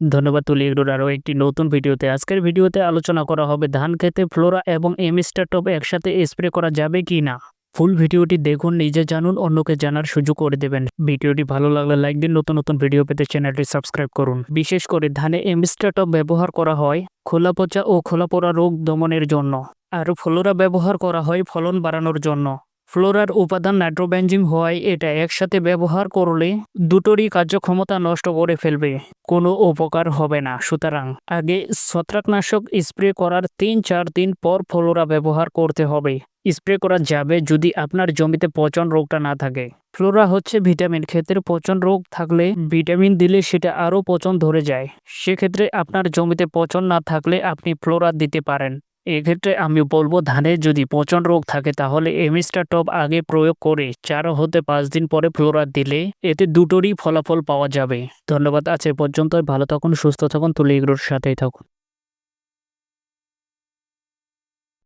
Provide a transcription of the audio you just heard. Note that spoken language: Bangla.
ধন্যবাদ তুলি এগুলোর আরও একটি নতুন ভিডিওতে। আজকের ভিডিওতে আলোচনা করা হবে ধান খেতে ফ্লোরা এবং এমিস্টার টপ একসাথে স্প্রে করা যাবে কি না? ফুল ভিডিওটি দেখুন, নিজে জানুন, অন্যকে জানার সুযোগ করে দেবেন। ভিডিওটি ভালো লাগলে লাইক দিন, নতুন নতুন ভিডিও পেতে চ্যানেলটি সাবস্ক্রাইব করুন। বিশেষ করে ধানে এমিস্টার টপ ব্যবহার করা হয় খোলা পচা ও খোলা পড়া রোগ দমনের জন্য, আর ফ্লোরা ব্যবহার করা হয় ফলন বাড়ানোর জন্য। ফ্লোরার উপাদান নাইট্রোবেঞ্জিং হওয়ায় এটা একসাথে ব্যবহার করলে দুটোরই কার্যক্ষমতা নষ্ট করে ফেলবে, কোনো উপকার হবে না। সুতরাং আগে ছত্রাকনাশক স্প্রে করার তিন চার দিন পর ফ্লোরা ব্যবহার করতে হবে। স্প্রে করা যাবে যদি আপনার জমিতে পচন রোগটা না থাকে। ফ্লোরা হচ্ছে ভিটামিন, ক্ষেত্রে পচন রোগ থাকলে ভিটামিন দিলে সেটা আরও পচন ধরে যায়। সেক্ষেত্রে আপনার জমিতে পচন না থাকলে আপনি ফ্লোরা দিতে পারেন। এক্ষেত্রে আমি বলব ধানে যদি পচন রোগ থাকে, তাহলে এমিস্টার টপ আগে প্রয়োগ করে চার হতে পাঁচ দিন পরে ফ্লোরা দিলে এতে দুটোরই ফলাফল পাওয়া যাবে। ধন্যবাদ আছে পর্যন্ত ভালো থাকুন, সুস্থ থাকুন, তুলি এগুলোর সাথেই থাকুন।